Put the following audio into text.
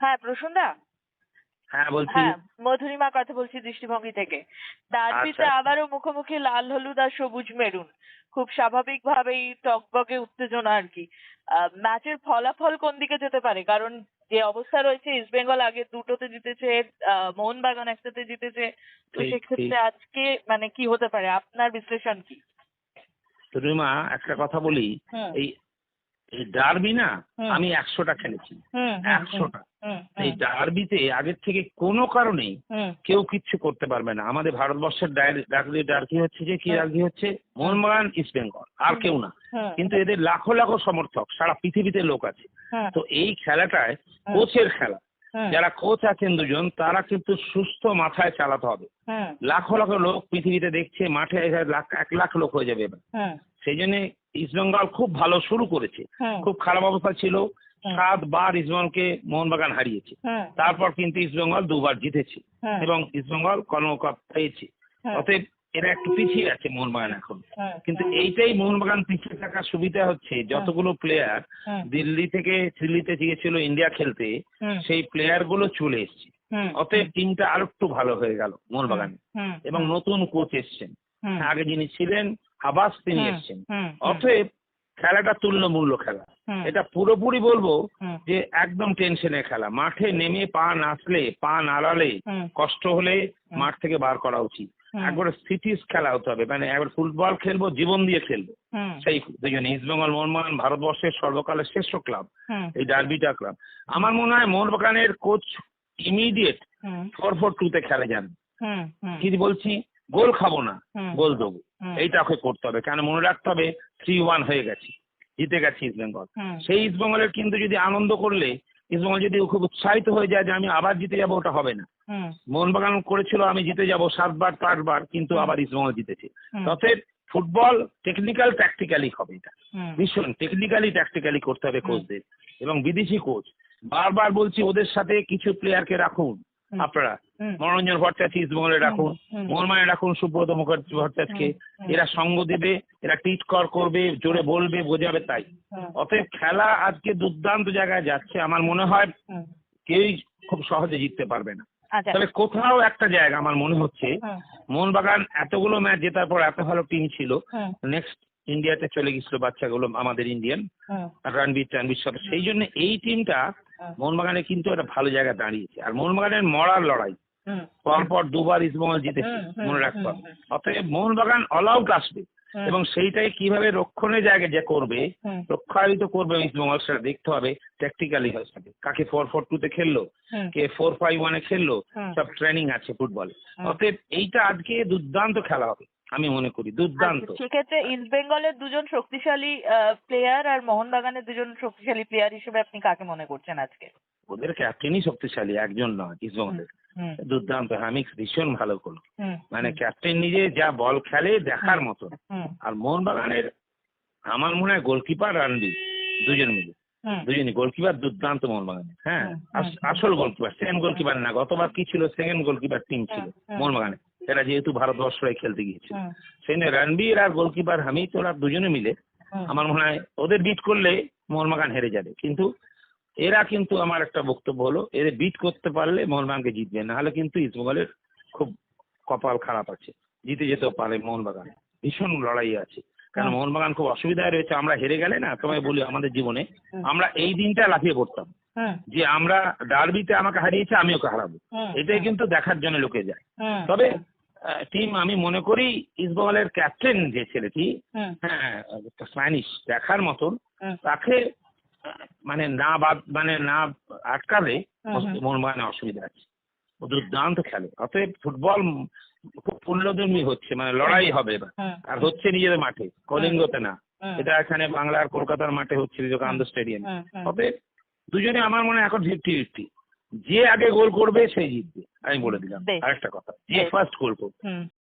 হ্যাঁ প্রসন্দা হ্যাঁ বলছি। হ্যাঁ মধুরিমা কথা বলছি দৃষ্টিভঙ্গি থেকে। ডার্বিতে আচ্ছা। আবারও মুখোমুখি লাল হলুদ আর সবুজ মেরুন। খুব স্বাভাবিক স্বাভাবিকভাবেই টকবগে উত্তেজনা আর কি। ম্যাচের ফলাফল কোন দিকে যেতে পারে? কারণ যে অবস্থা রয়েছে ইস্ট বেঙ্গল আগে দুটোতে জিতেছে মোহনবাগান একসাথে জিতেছে। তো সেক্ষেত্রে আজকে মানে কি হতে পারে? আপনার বিশ্লেষণ কি? রুমা একটা কথা বলি। এই এই ডার্বি না আমি একশোটা খেলেছি। একশোটা। এই ডার্বিতে আগের থেকে কোনো কারণে কেউ কিচ্ছু করতে পারবে না। আমাদের ভারতবর্ষের ডার্বি ডার্কি হচ্ছে যে কি। ডার্কি হচ্ছে? মোহনবাগান ইস্ট বেঙ্গল আর কেউ না। কিন্তু এদের লাখো লাখো সমর্থক সারা পৃথিবীতে লোক আছে। তো এই খেলাটায় কোচের খেলা। যারা কোচ আছেন দুজন তারা কিন্তু সুস্থ মাথায় চালাতে হবে। লাখো লাখো লোক পৃথিবীতে দেখছে মাঠে এক লাখ লোক হয়ে যাবে এবার। সেই জন্য ইস্টবেঙ্গল খুব ভালো শুরু করেছে। খুব খারাপ অবস্থা ছিল। হুম। সাতবার ইস্টবেঙ্গলকে মোহনবাগান হারিয়েছে। তারপর কিন্তু ইস্টবেঙ্গল দুবার জিতেছে। এবং ইস্টবেঙ্গল কর্মকাপ পেয়েছে। অতএব এরা একটু পিছিয়ে আছে মোহনবাগান এখন। কিন্তু এইটাই মোহনবাগান পিছিয়ে থাকার সুবিধা হচ্ছে যতগুলো প্লেয়ার দিল্লি থেকে দিল্লিতে গিয়েছিল ইন্ডিয়া খেলতে সেই প্লেয়ারগুলো চলে এসছে। অতএব টিমটা আরও একটু ভালো হয়ে গেল মোহনবাগানে। এবং নতুন কোচ এসছেন। আগে যিনি ছিলেন হাবাস তিনি এসছেন। অতএব খেলাটা তুল্যমূল্য খেলা। এটা পুরোপুরি বলব যে একদম টেনশনের খেলা। মাঠে নেমে পা নাচলে পা নাড়ালে কষ্ট হলে মাঠ থেকে বার করা উচিত। একবারে স্থিতিস খেলা হতে হবে। মানে একবার ফুটবল খেলব জীবন দিয়ে খেলব। সেই দুজনে ইস্টবেঙ্গল মোহনবাগান ভারতবর্ষের সর্বকালের শ্রেষ্ঠ ক্লাব এই ডার্বিটা ক্লাব আমার মনে হয় মোহনবাগানের কোচ ইমিডিয়েট হুম, ফোর টু তে খেলে যান। কি বলছি? গোল খাব না গোল দেবো। এইটা ওকে করতে হবে কেন মনে রাখতে হবে থ্রি ওয়ান হয়ে গেছে জিতে গেছে ইস্টবেঙ্গল হুম, সেই ইস্টবেঙ্গলের কিন্তু যদি আনন্দ করলে ইস্টবেঙ্গল যদি খুব উৎসাহিত হয়ে যায় যে আমি আবার জিতে যাব ওটা হবে না। মোহনবাগান করেছিল আমি জিতে যাব সাতবার আটবার কিন্তু। আবার ইস্টবেঙ্গল জিতেছে। হুম, অতএব ফুটবল টেকনিক্যাল ট্যাকটিক্যালি হবে এটা। ভীষণ টেকনিক্যালি প্র্যাকটিক্যালি করতে হবে। কোচদের এবং বিদেশি কোচ বারবার বলছি ওদের সাথে কিছু প্লেয়ারকে রাখুন। আপনারা মনোরঞ্জন ভট্টাচার্য ইস্টবেঙ্গলে রাখুন মোহনমানে রাখুন সুব্রত মুখার্জি ভট্টাচার্যকে। এরা সঙ্গ দেবে এরা টিট কর করবে জোরে বলবে বোঝাবে তাই। অতএব খেলা আজকে দুর্দান্ত জায়গায় যাচ্ছে। আমার মনে হয় কেউই খুব সহজে জিততে পারবে না। আচ্ছা। তবে কোথাও একটা জায়গা আমার মনে হচ্ছে মোহনবাগান এতগুলো ম্যাচ জেতার পর এত ভালো টিম ছিল নেক্সট ইন্ডিয়াতে চলে গেছিল বাচ্চাগুলো আমাদের ইন্ডিয়ান রণবীর টানবীর সব সেই জন্য এই টিমটা মোহনবাগানে কিন্তু একটা ভালো জায়গা দাঁড়িয়েছে। আর মোহনবাগানের মরার লড়াই পরপর দুবার ইস্টবেঙ্গল জিতেছে মনে রাখতে হবে অতএব মোহনবাগান অল আউট আসবে। এবং সেইটাই কীভাবে রক্ষণের জায়গায় যে করবে রক্ষায়িত করবে ইস্টবেঙ্গল সেটা দেখতে হবে ট্যাকটিক্যালি হবে কাকে ফোর ফোর টু তে খেললো কে ফোর ফাইভ ওয়ানে খেললো সব ট্রেনিং আছে ফুটবলে অতএব এইটা আজকে দুর্দান্ত খেলা হবে। আমি মনে করি দুর্দান্ত। আচ্ছা, সেক্ষেত্রে ইস্ট বেঙ্গলের দুজন শক্তিশালী প্লেয়ার আর মোহনবাগানের দুজন শক্তিশালী প্লেয়ার হিসেবে আপনি কাকে মনে করছেন আজকে? ওদের ক্যাপ্টেনই শক্তিশালী একজন নয় হুম, দুর্দান্ত হ্যামিক্স ভীষণ ভালো করল মানে ক্যাপ্টেন নিজে যা বল খেলে দেখার মতো। আর মোহনবাগানের আমার মনে হয় গোলকিপার রানবি দুজন মিলে। দুজনই গোলকিপার দুর্দান্ত মোহনবাগানের। হ্যাঁ। আসল গোলকিপার সেকেন্ড গোলকিপার না গতবার কি ছিল? সেকেন্ড গোলকিপার টিম ছিল। মোহনবাগানে এরা যেহেতু ভারতবর্ষ হয়ে খেলতে গিয়েছিল। হুম, সেই জন্য রণবীর আর গোলকিপার হামিদ ওরা দুজনে মিলে আমার মনে হয় ওদের বিট করলে মোহনবাগান হেরে যাবে। কিন্তু এরা কিন্তু আমার একটা বক্তব্য হলো এদের বিট করতে পারলে মোহনবাগানকে জিতবে নাহলে কিন্তু ইস্টবেঙ্গলের খুব কপাল খারাপ আছে। জিতে যেতেও পারে মোহনবাগান। ভীষণ লড়াই আছে। কারণ হুম। মোহনবাগান খুব অসুবিধায় রয়েছে আমরা হেরে গেলে না তোমায় বলি আমাদের জীবনে আমরা এই দিনটা লাফিয়ে পড়তাম। যে আমরা ডার্বিতে আমাকে হারিয়েছে আমি ওকে হারাবো। এটাই কিন্তু দেখার জন্য লোকে যায়। তবে টিম আমি মনে করি ইস্টবেঙ্গলের ক্যাপ্টেন যে ছেলেটি হ্যাঁ স্প্যানিশ দেখার মতন তাকে মানে না বাদ মানে না আটকালে। মোহনবাগানে অসুবিধা আছে। ও দুর্দান্ত খেলে। অতএব ফুটবল খুব পূর্ণদর্মী হচ্ছে মানে লড়াই হবে এবার। আর হচ্ছে নিজেদের মাঠে কলিঙ্গতে না। এটা এখানে বাংলার কলকাতার মাঠে হচ্ছে বিবেকানন্দ স্টেডিয়াম। অতএব দুজনে আমার মনে হয় এখন ফিফটি ফিফটি যে আগে গোল করবে সেই জিতবে। আমি বলে দিলাম। আরেকটা কথা। যে। ফার্স্ট গোল করবে।